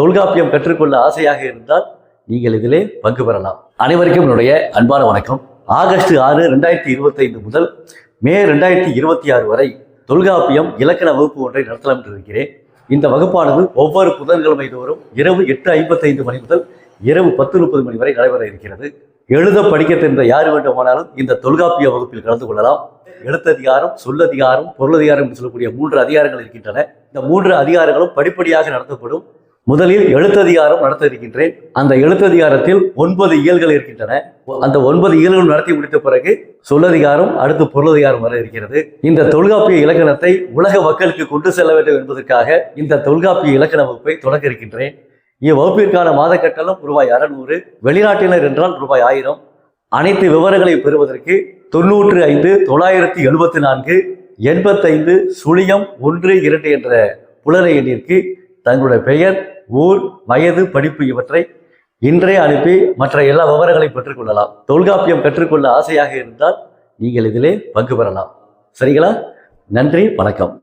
தொல்காப்பியம் கற்றுக்கொள்ள ஆசையாக இருந்தால் நீங்கள் இதிலே பங்கு பெறலாம். அனைவருக்கும் என்னுடைய அன்பான வணக்கம். ஆகஸ்ட் ஆறு ரெண்டாயிரத்தி இருபத்தைந்து முதல் மே ரெண்டாயிரத்தி இருபத்தி ஆறு வரை தொல்காப்பியம் இலக்கண வகுப்பு ஒன்றை நடத்தலாம் என்று இருக்கிறேன். இந்த வகுப்பானது ஒவ்வொரு புதன்கிழமை தோறும் இரவு எட்டு ஐம்பத்தைந்து மணி முதல் இரவு பத்து முப்பது மணி வரை நடைபெற இருக்கிறது. எழுத படிக்க தெரிந்த யார் வேண்டுமானாலும் இந்த தொல்காப்பிய வகுப்பில் கலந்து கொள்ளலாம். எழுத்ததிகாரம் சொல்லதிகாரம் பொருளதிகாரம் என்று சொல்லக்கூடிய மூன்று அதிகாரங்கள் இருக்கின்றன. இந்த மூன்று அதிகாரங்களும் படிப்படியாக நடத்தப்படும். முதலில் எழுத்ததிகாரம் நடத்த இருக்கின்றேன் அந்த எழுத்ததிகாரத்தில் ஒன்பது இயல்கள் இருக்கின்றன. அந்த ஒன்பது இயல்கள் நடத்தி முடித்த பிறகு சொல்லதிகாரம் அடுத்து பொருளதிகாரம் வர இருக்கிறது. இந்த தொல்காப்பிய இலக்கணத்தை உலக மக்களுக்கு கொண்டு செல்ல வேண்டும் என்பதற்காக இந்த தொல்காப்பிய இலக்கண வகுப்பை தொடங்க இருக்கின்றேன். இவ்வகுப்பிற்கான மாத கட்டணம் ரூபாய் அறநூறு வெளிநாட்டினர் என்றால் ரூபாய் ஆயிரம். அனைத்து விவரங்களையும் பெறுவதற்கு தொண்ணூற்று ஐந்து தொள்ளாயிரத்தி எழுபத்தி நான்கு எண்பத்தைந்து சுழியம் ஒன்று இரண்டு என்ற புலனை எண்ணிற்கு தங்களுடைய பெயர் ஊர் வயது படிப்பு இவற்றை இன்றே அனுப்பி மற்ற எல்லா விவரங்களையும் பெற்றுக்கொள்ளலாம். தொல்காப்பியம் கற்றுக்கொள்ள ஆசையாக இருந்தால் நீங்கள் இதிலே பங்கு பெறலாம். சரிங்களா? நன்றி வணக்கம்.